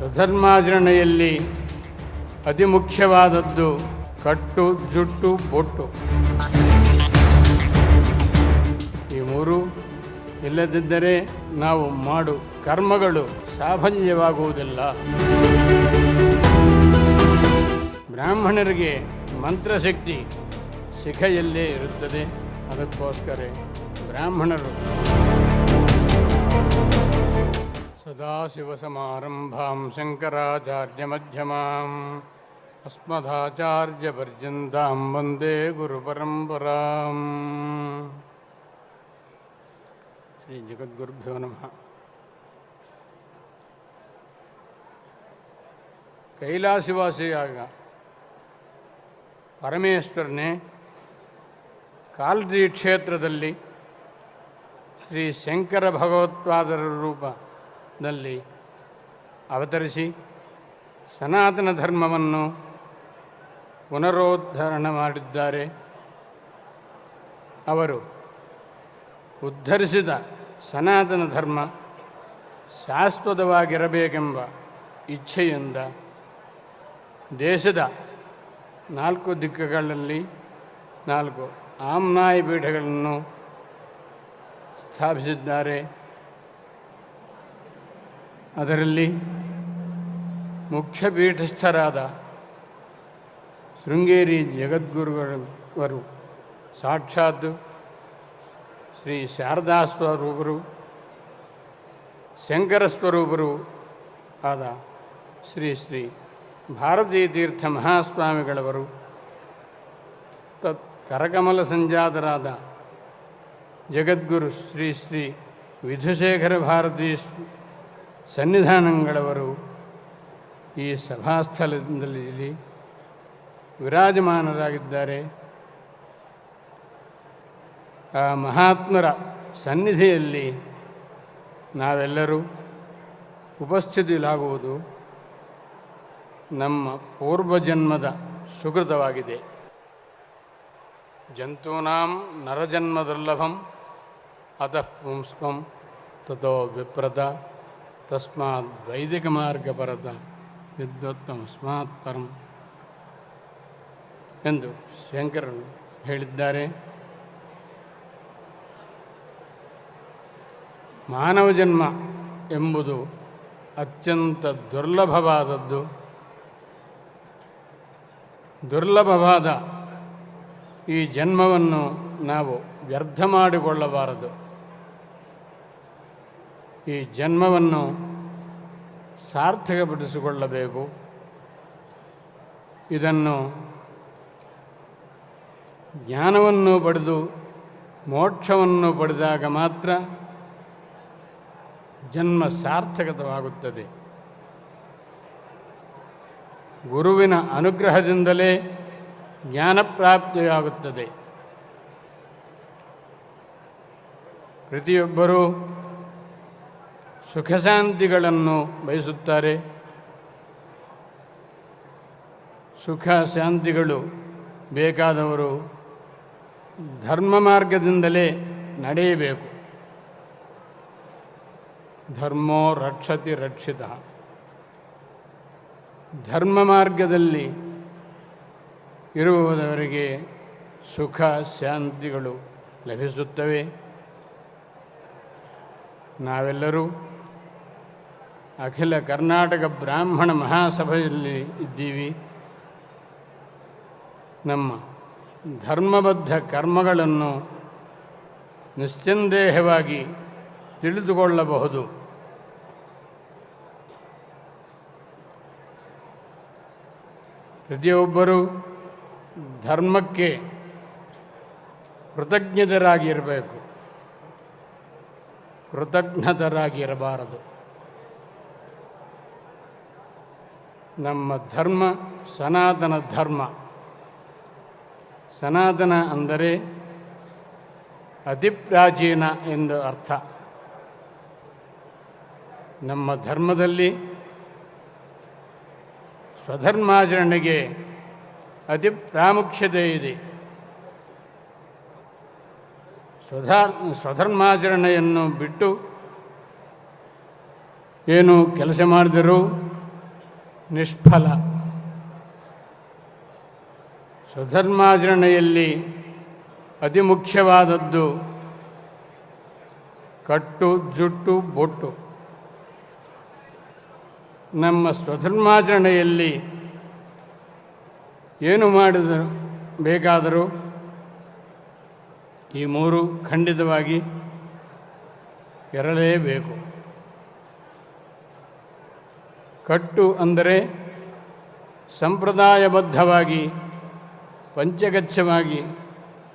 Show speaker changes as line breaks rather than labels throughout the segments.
ಸ್ವಧರ್ಮಾಚರಣೆಯಲ್ಲಿ ಅತಿ ಮುಖ್ಯವಾದದ್ದು ಕಟ್ಟು, ಜುಟ್ಟು, ಬೊಟ್ಟು. ಈ ಮೂರು ಇಲ್ಲದಿದ್ದರೆ ನಾವು ಮಾಡು ಕರ್ಮಗಳು ಸಾಫಲ್ಯವಾಗುವುದಿಲ್ಲ. ಬ್ರಾಹ್ಮಣರಿಗೆ ಮಂತ್ರಶಕ್ತಿ ಶಿಖೆಯಲ್ಲೇ ಇರುತ್ತದೆ. ಅದಕ್ಕೋಸ್ಕರ ಬ್ರಾಹ್ಮಣರು ಸದಾಶಿವಸಮಾರಂಭಾಂ ಶಂಕರಾಚಾರ್ಯಮಧ್ಯಮಾಂ ಅಸ್ಮದಾಚಾರ್ಯಪರ್ಯಂತಾಂ ವಂದೇ ಗುರುಪರಂಪರಾಂ ಶ್ರೀ ಜಗದ್ಗುರುಭ್ಯೋ ನಮಃ ಕೈಲಾಸವಾಸಿಯಾಗ ಪರಮೇಶ್ವರನೇ ಕಾಲ್ರಿ ಕ್ಷೇತ್ರದಲ್ಲಿ ಶ್ರೀ ಶಂಕರ ಭಗವತ್ಪಾದರ ರೂಪದಲ್ಲಿ ಅವತರಿಸಿ ಸನಾತನ ಧರ್ಮವನ್ನು ಪುನರೋದ್ಧರಣ ಮಾಡಿದ್ದಾರೆ. ಅವರು ಉದ್ಧರಿಸಿದ ಸನಾತನ ಧರ್ಮ ಶಾಶ್ವತವಾಗಿರಬೇಕೆಂಬ ಇಚ್ಛೆಯಿಂದ ದೇಶದ ನಾಲ್ಕು ದಿಕ್ಕುಗಳಲ್ಲಿ ನಾಲ್ಕು ಆಮ್ನಾಯಿ ಪೀಠಗಳನ್ನು ಸ್ಥಾಪಿಸಿದ್ದಾರೆ. ಅದರಲ್ಲಿ ಮುಖ್ಯ ಪೀಠಸ್ಥರಾದ ಶೃಂಗೇರಿ ಜಗದ್ಗುರುಗಳವರು ಸಾಕ್ಷಾತ್ ಶ್ರೀ ಶಾರದಾ ಸ್ವರೂಪರು ಶಂಕರ ಸ್ವರೂಪರು ಆದ ಶ್ರೀ ಶ್ರೀ ಭಾರತೀ ತೀರ್ಥ ಮಹಾಸ್ವಾಮಿಗಳವರು ತತ್ ಕರಕಮಲ ಸಂಜಾತರಾದ ಜಗದ್ಗುರು ಶ್ರೀ ಶ್ರೀ ವಿಧುಶೇಖರ ಭಾರತೀ ಸನ್ನಿಧಾನಗಳವರು ಈ ಸಭಾಸ್ಥಳದಲ್ಲಿ ವಿರಾಜಮಾನರಾಗಿದ್ದಾರೆ. ಆ ಮಹಾತ್ಮರ ಸನ್ನಿಧಿಯಲ್ಲಿ ನಾವೆಲ್ಲರೂ ಉಪಸ್ಥಿತಿಲಾಗುವುದು. ನಮ್ಮ ಪೂರ್ವಜನ್ಮದ ಸುಕೃತವಾಗಿದೆ. ಜಂತೂನಾಂ ನರಜನ್ಮದುರ್ಲಭಂ ಅತಃ ಪುಂಸ್ಕಂ ತಥೋ ವಿಪ್ರತ. ತಸ್ಮಾತ್ ವೈದಿಕ ಮಾರ್ಗಪರತ ವಿದ್ವತ್ತಮಸ್ಮಾತ್ ಪರಂ ಎಂದು ಶಂಕರರು ಹೇಳಿದ್ದಾರೆ. ಮಾನವ ಜನ್ಮ ಎಂಬುದು ಅತ್ಯಂತ ದುರ್ಲಭವಾದದ್ದು. ದುರ್ಲಭವಾದ ಈ ಜನ್ಮವನ್ನು ನಾವು ವ್ಯರ್ಥ ಮಾಡಿಕೊಳ್ಳಬಾರದು. ಈ ಜನ್ಮವನ್ನು ಸಾರ್ಥಕಪಡಿಸಿಕೊಳ್ಳಬೇಕು ಇದನ್ನು ಜ್ಞಾನವನ್ನು ಪಡೆದು ಮೋಕ್ಷವನ್ನು ಪಡೆದಾಗ ಮಾತ್ರ ಜನ್ಮ ಸಾರ್ಥಕತವಾಗುತ್ತದೆ ಗುರುವಿನ ಅನುಗ್ರಹದಿಂದಲೇ ಜ್ಞಾನಪ್ರಾಪ್ತಿಯಾಗುತ್ತದೆ ಪ್ರತಿಯೊಬ್ಬರೂ ಸುಖ ಶಾಂತಿಗಳನ್ನು ಬಯಸುತ್ತಾರೆ. ಸುಖ ಶಾಂತಿಗಳು ಬೇಕಾದವರು ಧರ್ಮ ಮಾರ್ಗದಿಂದಲೇ ನಡೆಯಬೇಕು. ಧರ್ಮೋ ರಕ್ಷತಿ ರಕ್ಷಿತ. ಧರ್ಮ ಮಾರ್ಗದಲ್ಲಿ ಇರುವುದವರಿಗೆ ಸುಖ ಶಾಂತಿಗಳು ಲಭಿಸುತ್ತವೆ. ನಾವೆಲ್ಲರೂ ಅಖಿಲ ಕರ್ನಾಟಕ ಬ್ರಾಹ್ಮಣ ಮಹಾಸಭೆಯಲ್ಲಿ ಇದ್ದೀವಿ. ನಮ್ಮ ಧರ್ಮಬದ್ಧ ಕರ್ಮಗಳನ್ನು ನಿಸ್ಸಂದೇಹವಾಗಿ ತಿಳಿದುಕೊಳ್ಳಬಹುದು. ಪ್ರತಿಯೊಬ್ಬರೂ ಧರ್ಮಕ್ಕೆ ಕೃತಜ್ಞತರಾಗಿರಬೇಕು ಕೃತಜ್ಞತರಾಗಿರಬಾರದು. ನಮ್ಮ ಧರ್ಮ ಸನಾತನ ಧರ್ಮ. ಸನಾತನ ಅಂದರೆ ಅತಿ ಪ್ರಾಚೀನ ಎಂದು ಅರ್ಥ. ನಮ್ಮ ಧರ್ಮದಲ್ಲಿ ಸ್ವಧರ್ಮಾಚರಣೆಗೆ ಅತಿ ಪ್ರಾಮುಖ್ಯತೆ ಇದೆ. ಸ್ವಧಾ, ಸ್ವಧರ್ಮಾಚರಣೆಯನ್ನು ಬಿಟ್ಟು ಏನು ಕೆಲಸ ಮಾಡಿದರೂ ನಿಷ್ಫಲ. ಸ್ವಧರ್ಮಾಚರಣೆಯಲ್ಲಿ ಅತಿ ಮುಖ್ಯವಾದದ್ದು ಕಟ್ಟು, ಜುಟ್ಟು, ಬೊಟ್ಟು. ನಮ್ಮ ಸ್ವಧರ್ಮಾಚರಣೆಯಲ್ಲಿ ಏನು ಮಾಡಿದರು ಬೇಕಾದರೂ ಈ ಮೂರು ಖಂಡಿತವಾಗಿ ಇರಲೇಬೇಕು ಕಟ್ಟು ಅಂದರೆ ಸಂಪ್ರದಾಯಬದ್ಧವಾಗಿ ಪಂಚಗಚ್ಛವಾಗಿ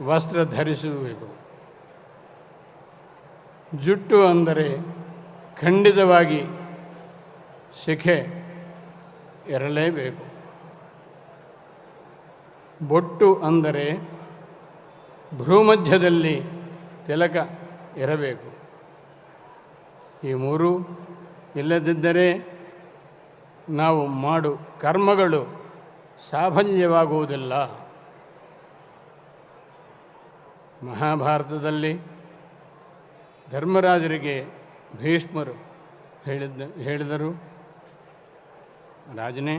ವಸ್ತ್ರ ಧರಿಸಬೇಕು ಜುಟ್ಟು ಅಂದರೆ ಖಂಡಿತವಾಗಿ ಶಿಖೆ ಇರಲೇಬೇಕು ಬೊಟ್ಟು ಅಂದರೆ ಭ್ರೂಮಧ್ಯದಲ್ಲಿ ತಿಲಕ ಇರಬೇಕು ಈ ಮೂರು ಇಲ್ಲದಿದ್ದರೆ ನಾವು ಮಾಡು ಕರ್ಮಗಳು ಸಾಫಲ್ಯವಾಗುವುದಿಲ್ಲ. ಮಹಾಭಾರತದಲ್ಲಿ ಧರ್ಮರಾಜರಿಗೆ ಭೀಷ್ಮರು ಹೇಳಿದ್ದ, ಹೇಳಿದರು. ರಾಜನೇ,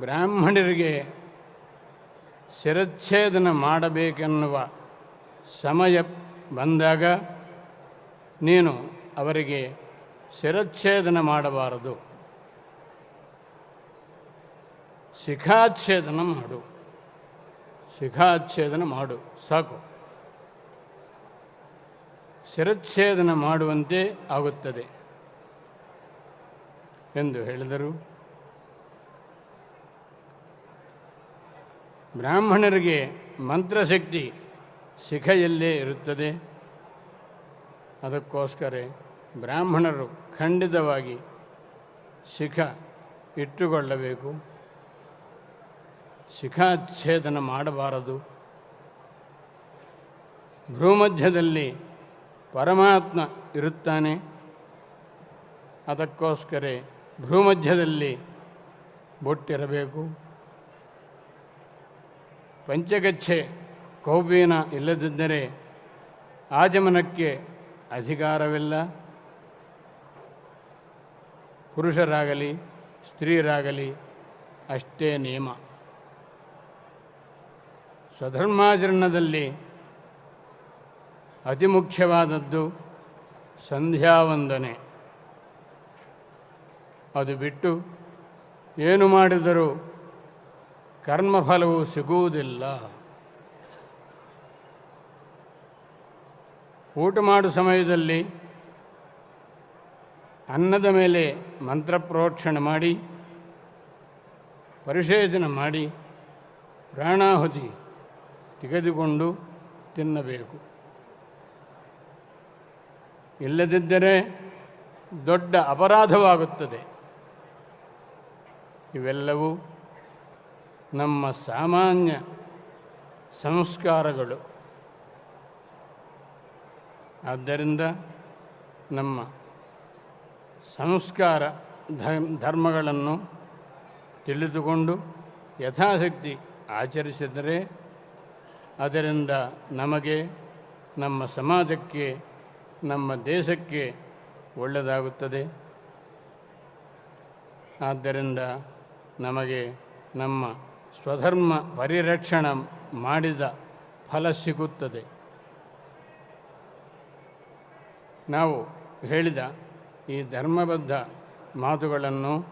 ಬ್ರಾಹ್ಮಣರಿಗೆ ಶಿರಚ್ಛೇದನ ಮಾಡಬೇಕೆನ್ನುವ ಸಮಯ ಬಂದಾಗ ನೀನು ಅವರಿಗೆ ಶಿರಚ್ಛೇದನ ಮಾಡಬಾರದು. ಶಿಖಾಚ್ಛೇದನ ಮಾಡು. ಶಿಖಾಚ್ಛೇದನ ಮಾಡು. ಸಾಕು. ಶಿರಚ್ಛೇದನ ಮಾಡುವಂತೆ ಆಗುತ್ತದೆ. ಎಂದು ಹೇಳಿದರು. ಬ್ರಾಹ್ಮಣರಿಗೆ ಮಂತ್ರಶಕ್ತಿ ಶಿಖೆಯಲ್ಲೇ ಇರುತ್ತದೆ. ಅದಕ್ಕೋಸ್ಕರ ಬ್ರಾಹ್ಮಣರು ಖಂಡಿತವಾಗಿ ಶಿಖ ಇಟ್ಟುಕೊಳ್ಳಬೇಕು. ಶಿಖಾಚ್ಛೇದನ ಮಾಡಬಾರದು. ಭ್ರೂಮಧ್ಯದಲ್ಲಿ ಪರಮಾತ್ಮ ಇರುತ್ತಾನೆ. ಅದಕ್ಕೋಸ್ಕರ ಭ್ರೂಮಧ್ಯದಲ್ಲಿ ಬೊಟ್ಟಿರಬೇಕು. ಪಂಚಗಚ್ಚೆ ಕೌಬೀನ ಇಲ್ಲದಿದ್ದರೆ ಆಜಮನಕ್ಕೆ ಅಧಿಕಾರವಿಲ್ಲ. ಪುರುಷರಾಗಲಿ ಸ್ತ್ರೀಯರಾಗಲಿ ಅಷ್ಟೇ ನಿಯಮ. ಸ್ವಧರ್ಮಾಚರಣದಲ್ಲಿ ಅತಿ ಮುಖ್ಯವಾದದ್ದು ಸಂಧ್ಯಾವಂದನೆ. ಅದು ಬಿಟ್ಟು ಏನು ಮಾಡಿದರೂ ಕರ್ಮಫಲವು ಸಿಗುವುದಿಲ್ಲ. ಊಟ ಮಾಡುವ ಸಮಯದಲ್ಲಿ ಅನ್ನದ ಮೇಲೆ ಮಂತ್ರ ಪ್ರೋಕ್ಷಣೆ ಮಾಡಿ ಪರಿಶೇಧನ ಮಾಡಿ, ಪ್ರಾಣಾಹುತಿ ತೆಗೆದುಕೊಂಡು ತಿನ್ನಬೇಕು. ಇಲ್ಲದಿದ್ದರೆ ದೊಡ್ಡ ಅಪರಾಧವಾಗುತ್ತದೆ. ಇವೆಲ್ಲವೂ ನಮ್ಮ ಸಾಮಾನ್ಯ ಸಂಸ್ಕಾರಗಳು. ಆದ್ದರಿಂದ ನಮ್ಮ ಸಂಸ್ಕಾರ ಧರ್ಮಗಳನ್ನು ತಿಳಿದುಕೊಂಡು ಯಥಾಶಕ್ತಿ ಆಚರಿಸಿದರೆ ಅದರಿಂದ ನಮಗೆ, ನಮ್ಮ ಸಮಾಜಕ್ಕೆ, ನಮ್ಮ ದೇಶಕ್ಕೆ ಒಳ್ಳೆಯದಾಗುತ್ತದೆ. ಆದ್ದರಿಂದ ನಮಗೆ ನಮ್ಮ ಸ್ವಧರ್ಮ ಪರಿರಕ್ಷಣೆ ಮಾಡಿದ ಫಲ ಸಿಗುತ್ತದೆ. ನಾವು ಹೇಳಿದ ಈ ಧರ್ಮಬದ್ಧ ಮಾತುಗಳನ್ನು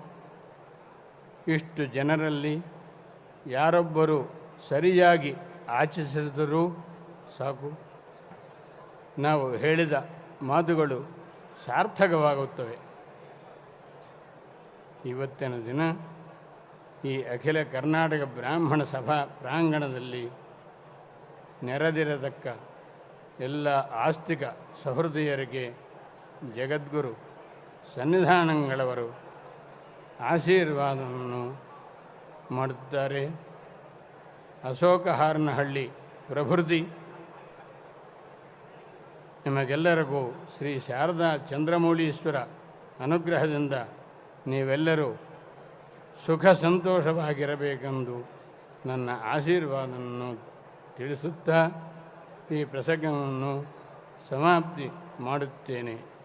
ಇಷ್ಟು ಜನರಲ್ಲಿ ಯಾರೊಬ್ಬರು ಸರಿಯಾಗಿ ಆಚರಿಸಿದರೂ ಸಾಕು. ನಾವು ಹೇಳಿದ ಮಾತುಗಳು ಸಾರ್ಥಕವಾಗುತ್ತವೆ. ಇವತ್ತಿನ ದಿನ ಈ ಅಖಿಲ ಕರ್ನಾಟಕ ಬ್ರಾಹ್ಮಣ ಸಭಾ ಪ್ರಾಂಗಣದಲ್ಲಿ ನೆರೆದಿರತಕ್ಕ ಎಲ್ಲ ಆಸ್ತಿಕ ಸಹೃದಯರಿಗೆ ಜಗದ್ಗುರು ಸನ್ನಿಧಾನಗಳವರು ಆಶೀರ್ವಾದವನ್ನು ಮಾಡುತ್ತಾರೆ. ಅಶೋಕಹಾರನಹಳ್ಳಿ ಪ್ರಭೃತಿ. ನಿಮಗೆಲ್ಲರಿಗೂ ಶ್ರೀ ಶಾರದಾ ಚಂದ್ರಮೌಳೀಶ್ವರ ಅನುಗ್ರಹದಿಂದ ನೀವೆಲ್ಲರೂ ಸುಖ ಸಂತೋಷವಾಗಿರಬೇಕೆಂದು ನನ್ನ ಆಶೀರ್ವಾದವನ್ನು ತಿಳಿಸುತ್ತಾ ಈ ಪ್ರಸಂಗವನ್ನು ಸಮಾಪ್ತಿ ಮಾಡುತ್ತೇನೆ.